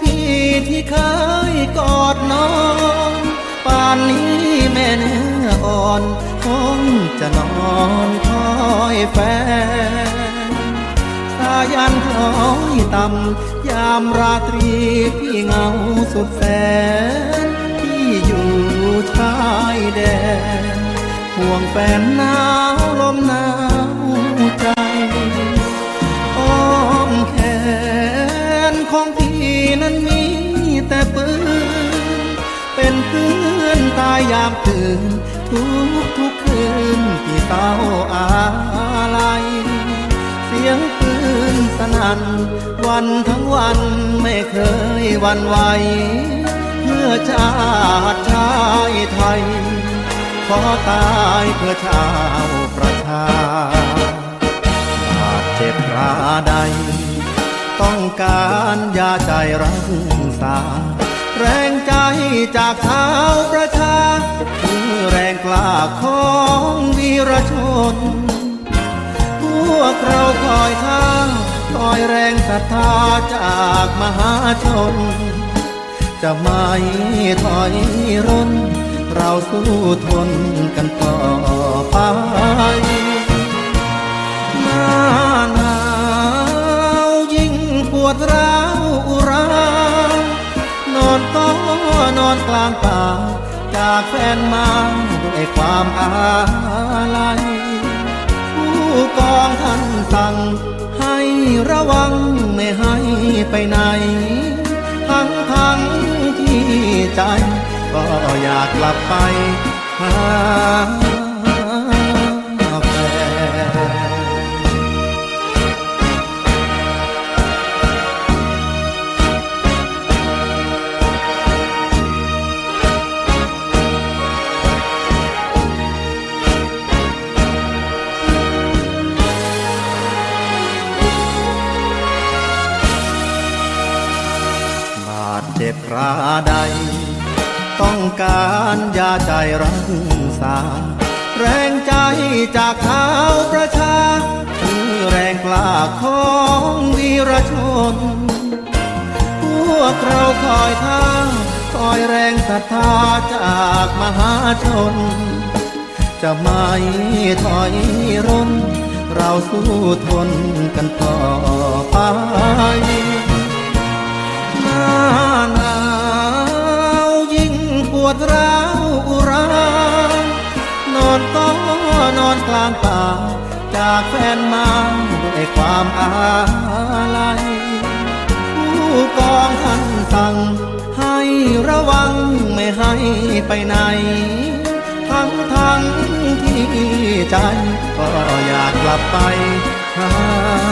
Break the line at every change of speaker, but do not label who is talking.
พี่ที่เคยกอดน้อนป่านนี้แม่เนื้ออ่อนคงจะนอนคอยแฟนสายันคล้อยต่ำยามราตรีพี่เงาสุดแสนที่อยู่ชายแดนห่วงแฟนหนาวลมหนาวใจายยามตื่น ทุกทุกคืนที่เต้าอาลัยเสียงปืนสนั่นวันทั้งวันไม่เคยวันไหวเมื่อชาติชายไทย ขอตายเพื่อชาวประชาบาดเจ็บราใด ต้องการยาใจรักษาแรงใจจากชาวประ ของวีรชน พวกเราคอยท่าคอยแรงศรัทธาจากมหาชน จะไม่ถอยร่น เราสู้ทนกันต่อไปหน้าหนาวยิ่งปวดร้าวอุรานอนก็นอนกลางป่า จากแฟนมาด้วยความอาลัยผู้กองท่านสั่งให้ระวังไม่ให้ไปไหน ทั้งทั้งที่ใจ ก็อยากกลับไปหา ดเจ็บราใด ต้องการยาใจรักษา แรงใจจากชาวประชาคือแรงกล้าของวีรชน พวกเราคอยท่าคอยแรงศรัทธาจากมหาชน จะไม่ถอยร่นเราสู้ทนกันต่อ ลานป่า จากแฟนมาด้วยความอาลัยผู้กองท่านสั่ง ให้ระวังไม่ให้ไปไหน ทั้งทั้งที่ใจก็อยากกลับไปหา